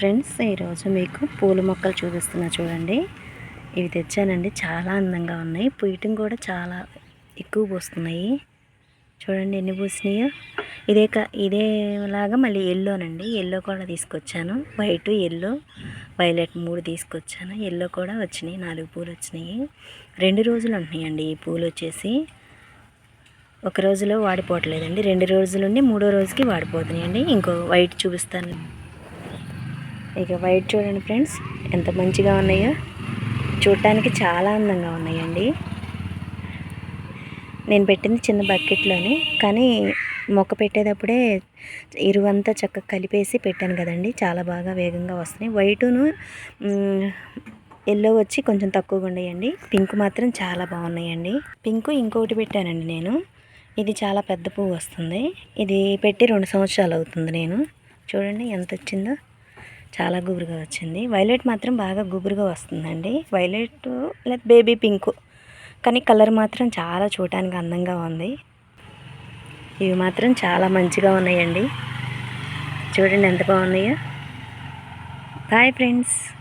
Friends ఈరోజు మీకు పూల మొక్కలు చూపిస్తున్నా చూడండి. ఇవి తెచ్చానండి. చాలా అందంగా ఉన్నాయి. పూయటం కూడా చాలా ఎక్కువ పూస్తున్నాయి. చూడండి ఎన్ని పూసినాయో. ఇదే క ఇదేలాగా మళ్ళీ ఎల్లోనండి. ఎల్లో కూడా తీసుకొచ్చాను. వైట్ ఎల్లో వైలెట్ మూడు తీసుకొచ్చాను. ఎల్లో కూడా వచ్చినాయి. నాలుగు పూలు వచ్చినాయి. రెండు రోజులు ఉంటున్నాయండి ఈ పూలు వచ్చేసి. ఒక రోజులో వాడిపోవట్లేదండి. రెండు రోజులు మూడో రోజుకి వాడిపోతున్నాయండి. ఇంకో వైట్ చూపిస్తాను. ఇక వైట్ చూడండి ఫ్రెండ్స్ ఎంత మంచిగా ఉన్నాయో. చూడటానికి చాలా అందంగా ఉన్నాయండి. నేను పెట్టింది చిన్న బకెట్లోనే కానీ మొక్క పెట్టేటప్పుడే ఇరువంతా చక్కగా కలిపేసి పెట్టాను కదండి. చాలా బాగా వేగంగా వస్తున్నాయి. వైటును ఎల్లో వచ్చి కొంచెం తక్కువగా ఉన్నాయండి. పింక్ మాత్రం చాలా బాగున్నాయండి. పింక్ ఇంకొకటి పెట్టానండి నేను. ఇది చాలా పెద్ద పువ్వు వస్తుంది. ఇది పెట్టి రెండు సంవత్సరాలు అవుతుంది నేను. చూడండి ఎంత వచ్చిందో. చాలా గుబురుగా వచ్చింది. వైలెట్ మాత్రం బాగా గుబురుగా వస్తుందండి. వైలెట్ లేదా బేబీ పింక్. కానీ కలర్ మాత్రం చాలా చూడటానికి అందంగా ఉంది. ఇవి మాత్రం చాలా మంచిగా ఉన్నాయండి. చూడండి ఎంత బాగున్నాయో. Bye friends.